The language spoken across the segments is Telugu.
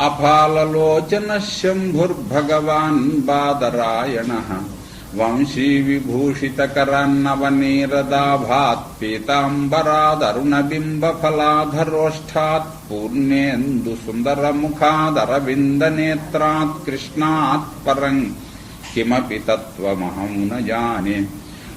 అఫాలలోచన శంభుర్భగవాన్ బాదరాయణ వంశీ విభూషితకరన్నవనీరదాభాత్ పీతాంబరాదరుణబింబఫలాధరోష్ఠాత్ పూర్ణేందు సుందరముఖాదరవిందనేత్రాత్ కృష్ణాత్ పరం. కిమపి తత్వమహం న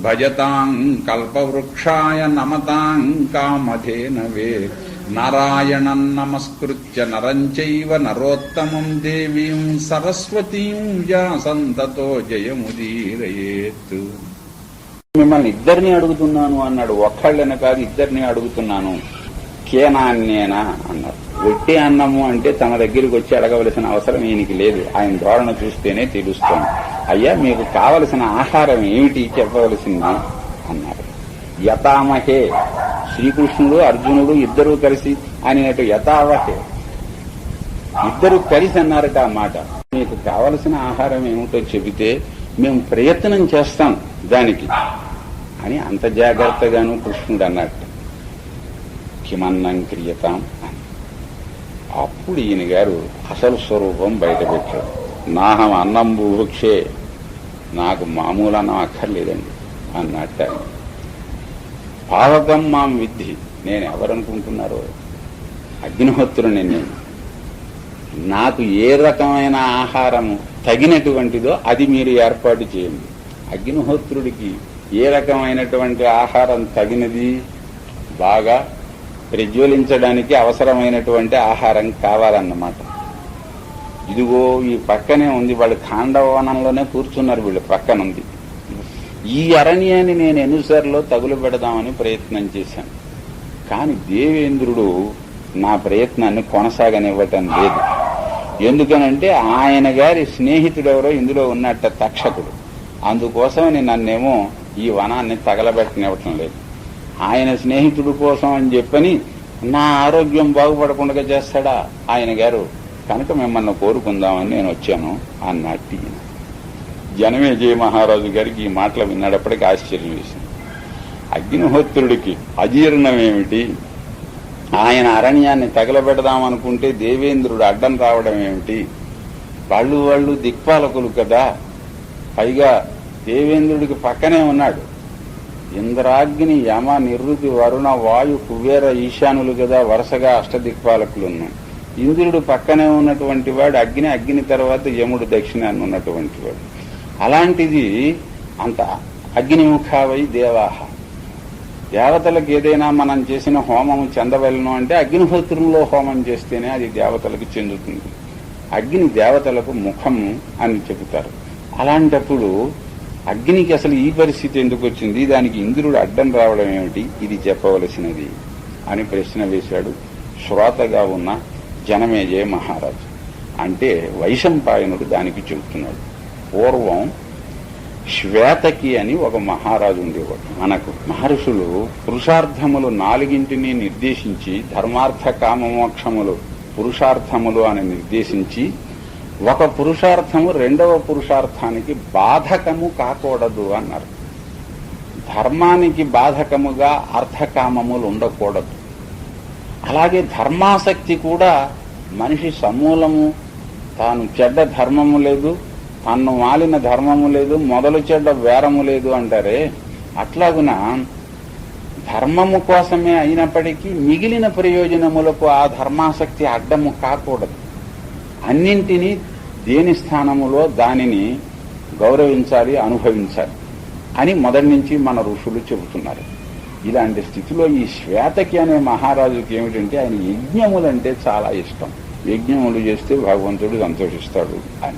భజతాం కల్పవృక్షాయ నమతాం కామధేనవే నారాయణం నమస్కృత్య నరంచైవ నరోత్తమం దేవీం సరస్వతీం వ్యాసంతతో జయముదీరయేత్. మిమ్మల్ని ఇద్దరిని అడుగుతున్నాను అన్నాడు. ఒక్కళ్ళని కాదు ఇద్దరిని అడుగుతున్నాను. కేనాన్నేనా అన్నారు. వట్టి అన్నము అంటే తన దగ్గరికి వచ్చి అడగవలసిన అవసరం ఈయనకి లేదు. ఆయన ధోరణ చూస్తేనే తెలుస్తోంది. అయ్యా మీకు కావలసిన ఆహారం ఏమిటి? చెప్పవలసింది అన్నారు. యతామహే శ్రీకృష్ణుడు అర్జునుడు ఇద్దరూ కలిసి అనేటు యథావహే. ఇద్దరు కలిసి అన్నారట ఆ మాట. మీకు కావలసిన ఆహారం ఏమిటో చెబితే మేము ప్రయత్నం చేస్తాం దానికి అని అంత జాగ్రత్తగాను కృష్ణుడు అన్నట్టు కిమన్నం క్రియతాం అని. అప్పుడు ఈయన గారు అసలు స్వరూపం బయటపెట్టాడు. నాహం అన్నం బుభుక్షే. నాకు మామూలు అన్నం అక్కర్లేదండి అన్నట్ట పావకం మాం విద్ధి. నేను ఎవరనుకుంటున్నారో? అగ్నిహోత్రుని నేను నాకు ఏ రకమైన ఆహారం తగినటువంటిదో అది మీరు ఏర్పాటు చేయండి. అగ్నిహోత్రుడికి ఏ రకమైనటువంటి ఆహారం తగినది? బాగా ప్రజ్వలించడానికి అవసరమైనటువంటి ఆహారం కావాలన్నమాట. ఇదిగో ఈ పక్కనే ఉంది వాళ్ళు ఖాండవనంలోనే కూర్చున్నారు వీళ్ళు పక్కన ఉంది ఈ అరణ్యాన్ని నేను ఎన్నిసార్లు తగులు పెడదామని ప్రయత్నం చేశాను. కానీ దేవేంద్రుడు నా ప్రయత్నాన్ని కొనసాగనివ్వటం లేదు. ఎందుకనంటే ఆయన గారి స్నేహితుడెవరో ఇందులో ఉన్నట్ట తక్షకుడు. అందుకోసమని నన్నేమో ఈ వనాన్ని తగలబెట్టనివ్వటం లేదు. ఆయన స్నేహితుడు కోసం అని చెప్పని నా ఆరోగ్యం బాగుపడకుండా చేస్తాడా ఆయన గారు? కనుక మిమ్మల్ని కోరుకుందామని నేను వచ్చాను అన్నట్టు ఈయన. జనమేజయ మహారాజు గారికి ఈ మాటలు విన్నప్పటికీ ఆశ్చర్యం వేసింది. అగ్నిహోత్రుడికి అజీర్ణం ఏమిటి ఆయన అరణ్యాన్ని తగలబెడదామనుకుంటే దేవేంద్రుడు అడ్డం రావడం ఏమిటి? వాళ్ళు వాళ్ళు దిక్పాలకులు కదా. పైగా దేవేంద్రుడికి పక్కనే ఉన్నాడు. ఇంద్రాగ్ని యమ నిరుతి వరుణ వాయు కుబేర ఈశానులు కదా వరుసగా అష్టదిక్పాలకులు ఉన్నాయి. ఇంద్రుడు పక్కనే ఉన్నటువంటి వాడు అగ్ని అగ్ని తర్వాత యముడు దక్షిణాన్ని ఉన్నటువంటి వాడు. అలాంటిది అంత అగ్నిముఖావై దేవాహ. దేవతలకు ఏదైనా మనం చేసిన హోమం చెందవలను అంటే అగ్నిహోత్రంలో హోమం చేస్తేనే అది దేవతలకు చెందుతుంది. అగ్ని దేవతలకు ముఖము అని చెబుతారు. అలాంటప్పుడు అగ్నికి అసలు ఈ పరిస్థితి ఎందుకు వచ్చింది? దానికి ఇంద్రుడు అడ్డం రావడం ఏమిటి? ఇది చెప్పవలసినది అని ప్రశ్న వేశాడు. శ్రోతగా ఉన్న జనమేజయ మహారాజు అంటే వైశంపాయనుడు దానికి చెబుతున్నాడు. పూర్వం శ్వేతకి అని ఒక మహారాజు ఉండేవాడు. మనకు మహర్షులు పురుషార్థములు నాలుగింటిని నిర్దేశించి ధర్మార్థ కామమోక్షములు పురుషార్థములు అని నిర్దేశించి ఒక పురుషార్థము రెండవ పురుషార్థానికి బాధకము కాకూడదు అన్నారు. ధర్మానికి బాధకముగా అర్థకామములు ఉండకూడదు. అలాగే ధర్మాసక్తి కూడా మనిషి సమూలము. తాను చెడ్డ ధర్మము లేదు తన్ను మాలిన ధర్మము లేదు మొదలు చెడ్డ వేరము లేదు అంటారే. అట్లాగున ధర్మము కోసమే అయినప్పటికీ మిగిలిన ప్రయోజనములకు ఆ ధర్మాసక్తి అడ్డము కాకూడదు. అన్నింటినీ దేని స్థానములో దానిని గౌరవించాలి అనుభవించాలి అని మొదటి నుంచి మన ఋషులు చెబుతున్నారు. ఇలాంటి స్థితిలో ఈ శ్వేతకి అనే మహారాజుకి ఏమిటంటే ఆయన యజ్ఞములంటే చాలా ఇష్టం. యజ్ఞములు చేస్తే భగవంతుడు సంతోషిస్తాడు అని.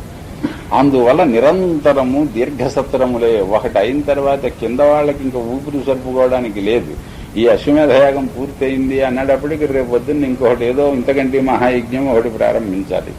అందువల్ల నిరంతరము దీర్ఘసత్రములే ఒకటి అయిన తర్వాత కింద వాళ్ళకి ఇంకా ఊపిరి సరుపుకోవడానికి లేదు. ఈ అశ్వమేధయాగం పూర్తయింది అన్నప్పటికీ రేపు పొద్దున్న ఇంకొకటి ఏదో ఇంతకంటే మహాయజ్ఞం ఒకటి ప్రారంభించాలి.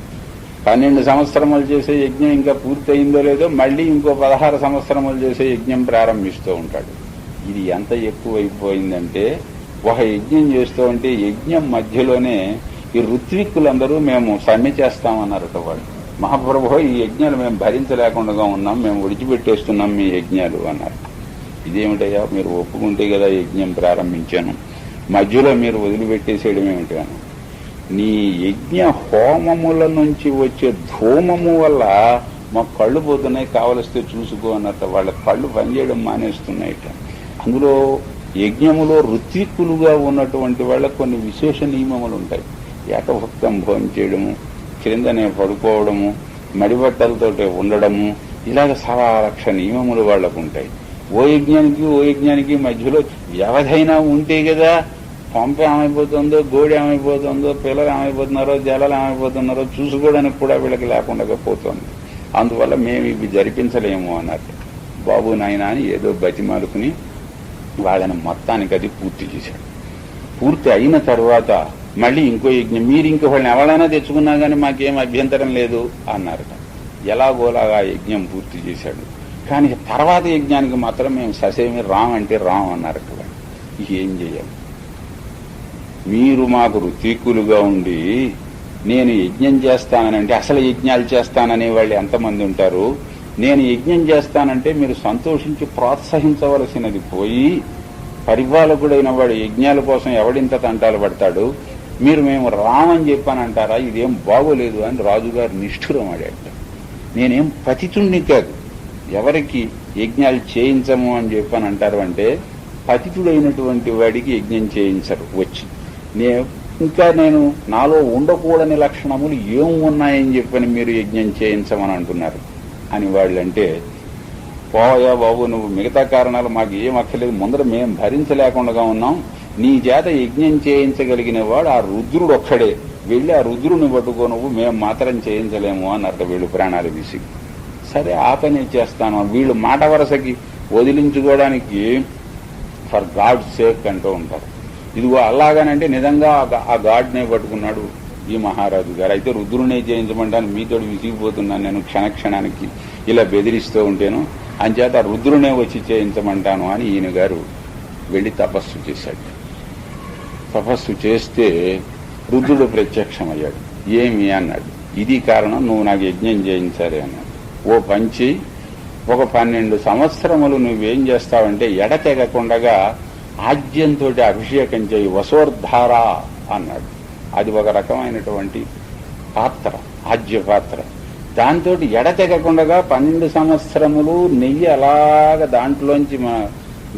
పన్నెండు సంవత్సరములు చేసే యజ్ఞం ఇంకా పూర్తయిందో లేదో మళ్ళీ ఇంకో పదహారు సంవత్సరములు చేసే యజ్ఞం ప్రారంభిస్తూ ఉంటాడు. ఇది ఎంత ఎక్కువైపోయిందంటే ఒక యజ్ఞం చేస్తూ ఉంటే యజ్ఞం మధ్యలోనే ఈ ఋత్విక్కులందరూ మేము సమ్మె చేస్తామన్నారట వాళ్ళు. మహాప్రభు ఈ యజ్ఞాలు మేము భరించలేకుండా ఉన్నాం మేము విడిచిపెట్టేస్తున్నాం మీ యజ్ఞాలు అన్నారు. ఇదేమిటయ్యా? మీరు ఒప్పుకుంటే కదా యజ్ఞం ప్రారంభించాను. మధ్యలో మీరు వదిలిపెట్టేసేయడం ఏమిటాను అని. నీ యజ్ఞ హోమముల నుంచి వచ్చే ధూమము వల్ల మా కళ్ళు పోతున్నాయి కావలిస్తే చూసుకో అన్నట్టు వాళ్ళ కళ్ళు పనిచేయడం మానేస్తున్నాయిట. అందులో యజ్ఞములో ఋత్విక్కులుగా ఉన్నటువంటి వాళ్ళకు కొన్ని విశేష నియమములు ఉంటాయి ఏకభక్తం భోజనం చేయడము క్రిందనే పడుకోవడము మడిబట్టలతోటి ఉండడము ఇలాగ సవా లక్ష నియమములు వాళ్ళకు ఉంటాయి ఓ యజ్ఞానికి ఓ యజ్ఞానికి మధ్యలో వ్యవధైనా ఉంటే కదా పంప ఏమైపోతుందో గోడి ఏమైపోతుందో పిల్లలు ఏమైపోతున్నారో జలాలు ఏమైపోతున్నారో చూసుకోవడానికి కూడా వీళ్ళకి లేకుండా పోతుంది అందువల్ల మేము ఇవి జరిపించలేము అన్నట్టు బాబు నాయన అని ఏదో బతిమాలుకుని వాళ్ళని మొత్తానికి అది పూర్తి చేశాడు. పూర్తి అయిన తర్వాత మళ్ళీ ఇంకో యజ్ఞం మీరు ఇంకో వాళ్ళని ఎవరైనా తెచ్చుకున్నా కానీ మాకేం అభ్యంతరం లేదు అన్నారట. ఎలాగోలాగా యజ్ఞం పూర్తి చేశాడు. కానీ తర్వాత యజ్ఞానికి మాత్రం మేము ససేమి రామ్ అంటే రామ్ అన్నారట ఏం చేయాలి? మీరు మాకు రుతీకులుగా ఉండి నేను యజ్ఞం చేస్తానంటే అసలు యజ్ఞాలు చేస్తాననే వాళ్ళు ఎంతమంది ఉంటారు? నేను యజ్ఞం చేస్తానంటే మీరు సంతోషించి ప్రోత్సహించవలసినది పోయి పరిపాలకుడైన వాడు యజ్ఞాల కోసం ఎవడింత తంటాలు పడతాడు? మీరు మేము రామని చెప్పానంటారా? ఇదేం బాగోలేదు అని రాజుగారు నిష్ఠురం ఆడాడు నేనేం పతితుణ్ణి కాదు. ఎవరికి యజ్ఞాలు చేయించము అని చెప్పని అంటారు అంటే పతితుడైనటువంటి వాడికి యజ్ఞం చేయించరు వచ్చి. నే ఇంకా నేను నాలో ఉండకూడని లక్షణములు ఏం ఉన్నాయని చెప్పని మీరు యజ్ఞం చేయించమని అంటున్నారు? అని వాళ్ళంటే పోయా బాబు నువ్వు మిగతా కారణాలు మాకు ఏం అక్కర్లేదు. ముందర మేం భరించలేకుండా ఉన్నాం. నీ చేత యజ్ఞం చేయించగలిగిన వాడు ఆ రుద్రుడు ఒక్కడే. వెళ్ళి ఆ రుద్రుని పట్టుకో నువ్వు మేము మాత్రం చేయించలేము అన్నట్టు వీళ్ళు ప్రాణాలు తీసి. సరే ఆ పని చేస్తాను వీళ్ళు మాట వరసకి వదిలించుకోవడానికి ఫర్ గాడ్ సేక్ అంటూ ఉంటారు. ఇదిగో అలాగానంటే నిజంగా ఆ గాడ్నే పట్టుకున్నాడు ఈ మహారాజు గారు. అయితే రుద్రునే చేయించమంటాను మీతో విసిగిపోతున్నాను నేను క్షణక్షణానికి ఇలా బెదిరిస్తూ ఉంటేను అంచేత రుద్రునే వచ్చి చేయించమంటాను అని ఈయన గారు వెళ్ళి తపస్సు చేశాడు. తపస్సు చేస్తే రుద్రుడు ప్రత్యక్షమయ్యాడు. ఏమి అన్నాడు? ఇది కారణం నువ్వు నాకు యజ్ఞం చేయించాలి అన్నాడు. ఓ పంచి ఒక పన్నెండు సంవత్సరములు నువ్వేం చేస్తావంటే ఎడతెగకుండగా ఆజ్యంతో అభిషేకం చేయి వసోర్ధారా అన్నాడు. అది ఒక రకమైనటువంటి పాత్ర ఆజ్య పాత్ర. దాంతో ఎడతెగకుండా పన్నెండు సంవత్సరములు నెయ్యి అలాగ దాంట్లోంచి మా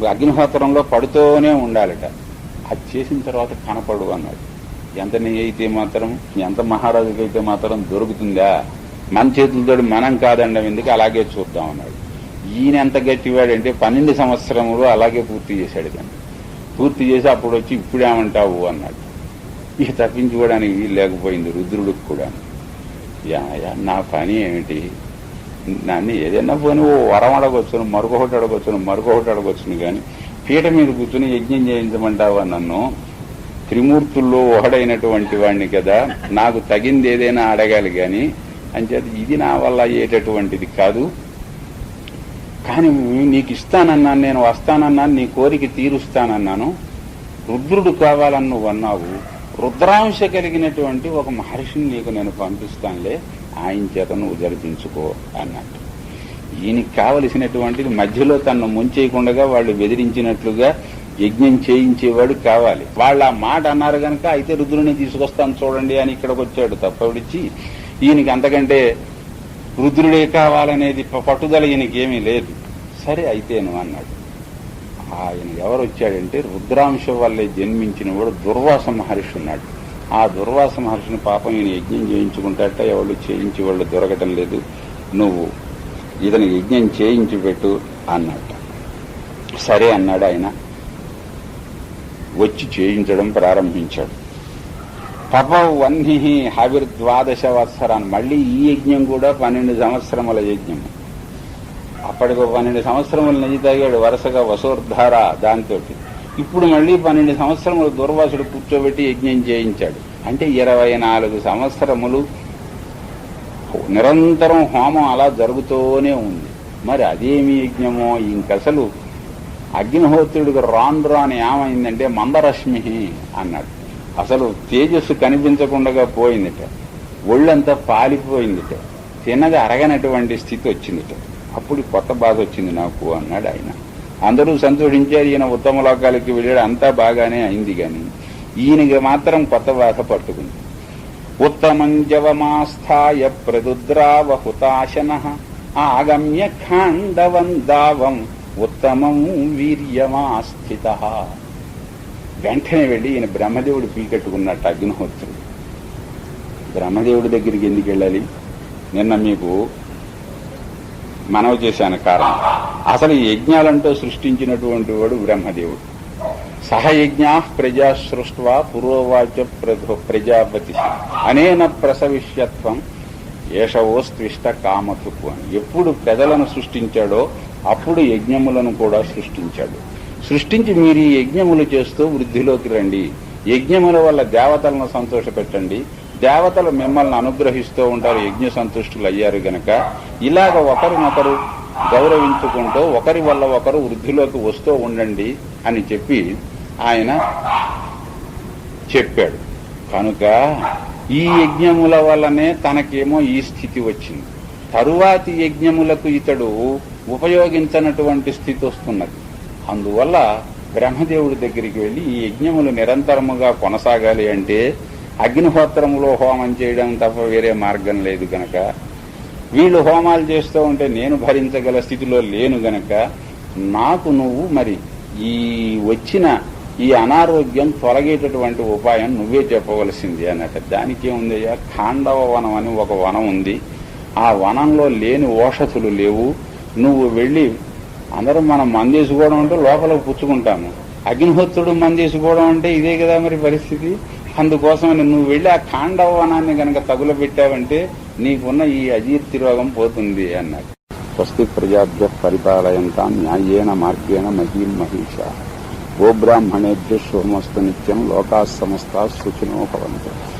అగ్నిహోత్రంలో పడుతూనే ఉండాలట. అది చేసిన తర్వాత కనపడు అన్నాడు. ఎంత నెయ్యి అయితే మాత్రం ఎంత మహారాజుకి అయితే మాత్రం దొరుకుతుందా? మన చేతులతో మనం కాదండం ఎందుకు? అలాగే చూద్దాం అన్నాడు. ఈయన ఎంత గట్టివాడంటే పన్నెండు సంవత్సరములు అలాగే పూర్తి చేశాడు దాన్ని. పూర్తి చేసి అప్పుడు వచ్చి ఇప్పుడేమంటావు అన్నాడు. ఇక తప్పించుకోవడానికి వీలు లేకపోయింది రుద్రుడికి కూడా. యాయా నా పని ఏమిటి? నన్ను ఏదైనా పోనీ ఓ వరం అడగొచ్చును మరొకటి అడగొచ్చును మరొకటి అడగొచ్చును కానీ పీట మీద కూర్చుని యజ్ఞం చేయించమంటావా నన్ను? త్రిమూర్తుల్లో ఒకడైనటువంటి వాడిని కదా నాకు తగింది ఏదైనా అడగాలి కానీ అంచేత ఇది నా వల్ల అయ్యేటటువంటిది కాదు. కానీ నీకు ఇస్తానన్నాను నేను వస్తానన్నాను నీ కోరిక తీరుస్తానన్నాను. రుద్రుడు కావాలని నువ్వు అన్నావు. రుద్రాంశ కలిగినటువంటి ఒక మహర్షిని నీకు నేను పంపిస్తానులే ఆయన చేత నువ్వు జరిపించుకో అన్నట్టు. ఈయనకి కావలసినటువంటిది మధ్యలో తనను ముంచేయకుండా వాళ్ళు బెదిరించినట్లుగా యజ్ఞం చేయించేవాడు కావాలి. వాళ్ళు ఆ మాట అన్నారు కనుక అయితే రుద్రుని తీసుకొస్తాను చూడండి అని ఇక్కడికి వచ్చాడు తప్పవిడిచి ఈయనకి అంతకంటే రుద్రుడే కావాలనేది పట్టుదల ఈయనకి ఏమీ లేదు. సరే అయితేను అన్నాడు. ఆయన ఎవరు వచ్చాడంటే రుద్రాంశం వల్లే జన్మించిన వాడు దుర్వాస మహర్షి ఉన్నాడు. ఆ దుర్వాస మహర్షిని పాపం ఈయన యజ్ఞం చేయించుకుంటాట ఎవరు చేయించి వాళ్ళు దొరకటం లేదు. నువ్వు ఇతని యజ్ఞం చేయించి పెట్టు అన్నట్ట సరే అన్నాడు ఆయన. వచ్చి చేయించడం ప్రారంభించాడు. తపవన్హి హవిర్ద్వాదశ వత్సరాన్ని మళ్ళీ ఈ యజ్ఞం కూడా పన్నెండు సంవత్సరముల యజ్ఞం అప్పటికి పన్నెండు సంవత్సరములు నెయ్యి తాగాడు వరుసగా వసూర్ధార దాంతో ఇప్పుడు మళ్ళీ పన్నెండు సంవత్సరములు దుర్వాసుడు కూర్చోబెట్టి యజ్ఞం చేయించాడు. అంటే ఇరవై నాలుగు సంవత్సరములు నిరంతరం హోమం అలా జరుగుతూనే ఉంది. మరి అదేమి యజ్ఞమో ఇంకసలు అగ్నిహోత్రుడికి రాను రాని ఏమైందంటే మందరశ్మి అన్నాడు. అసలు తేజస్సు కనిపించకుండా పోయిందిట. ఒళ్ళంతా పాలిపోయిందిట. తిన్నది అరగనటువంటి స్థితి వచ్చిందిట. అప్పుడు కొత్త బాధ వచ్చింది నాకు అన్నాడు ఆయన. అందరూ సంతోషించారు ఈయన ఉత్తమ లోకాలకి వెళ్ళాడు అంతా బాగానే అయింది గాని ఈయనకి మాత్రం కొత్త బాధ పట్టుకుంది. ఉత్తమం జవమాస్థాయ ప్రదుద్రావ హుతాశన ఆగమ్య ఖాండవం దావం ఉత్తమం వీర్యమాస్థిత. వెంటనే వెళ్ళి ఈయన బ్రహ్మదేవుడు పీకెట్టుకున్నట్టు అగ్నిహోత్రుడు. బ్రహ్మదేవుడి దగ్గరికి ఎందుకు వెళ్ళాలి? నిన్న మీకు మనవి చేశాను కారణం. అసలు యజ్ఞాలంటూ సృష్టించినటువంటి వాడు బ్రహ్మదేవుడు. సహయజ్ఞా ప్రజా సృష్వా పురోవాచ ప్రజాపతి. అనేన ప్రసవిష్యత్వం ఏషవోస్త్విష్ట కామతుకు అని. ఎప్పుడు ప్రజలను సృష్టించాడో అప్పుడు యజ్ఞములను కూడా సృష్టించాడు. సృష్టించి మీరు ఈ యజ్ఞములు చేస్తూ వృద్ధిలోకి రండి. యజ్ఞముల వల్ల దేవతలను సంతోషపెట్టండి. దేవతలు మిమ్మల్ని అనుగ్రహిస్తూ ఉంటారు యజ్ఞ సంతుష్టులు అయ్యారు గనక. ఇలాగ ఒకరినొకరు గౌరవించుకుంటూ ఒకరి వల్ల ఒకరు వృద్ధిలోకి వస్తూ ఉండండి అని చెప్పి ఆయన చెప్పాడు. కనుక ఈ యజ్ఞముల వల్లనే తనకేమో ఈ స్థితి వచ్చింది. తరువాతి యజ్ఞములకు ఇతడు ఉపయోగించనటువంటి స్థితి వస్తున్నది. అందువల్ల బ్రహ్మదేవుడి దగ్గరికి వెళ్ళి ఈ యజ్ఞములు నిరంతరముగా కొనసాగాలి అంటే అగ్నిహోత్రములో హోమం చేయడం తప్ప వేరే మార్గం లేదు గనక. వీళ్ళు హోమాలు చేస్తూ ఉంటే నేను భరించగల స్థితిలో లేను గనక నాకు నువ్వు మరి ఈ వచ్చిన ఈ అనారోగ్యం తొలగేటటువంటి ఉపాయం నువ్వే చెప్పవలసింది అన్నట్టు. దానికేముందయ్యా ఖాండవ వనం అని ఒక వనం ఉంది. ఆ వనంలో లేని ఓషధులు లేవు. నువ్వు వెళ్ళి అందరం మనం మందేసుకోవడం అంటే లోపల పుచ్చుకుంటాము. అగ్నిహోత్రుడు మందేసుకోవడం అంటే ఇదే కదా మరి పరిస్థితి? అందుకోసమని నువ్వు వెళ్ళి ఆ కాండవనాన్ని గనక తగుల పెట్టావంటే నీకున్న ఈ అజీర్తి రోగం పోతుంది అన్నాడు. స్వస్తి ప్రజాభ్య పరిపాలయంతా న్యాయేన మార్గేణ మహీం మహిష. గోబ్రాహ్మణేభ్య శుభమస్తు నిత్యం లోకా సమస్త సుఖినో భవంతు.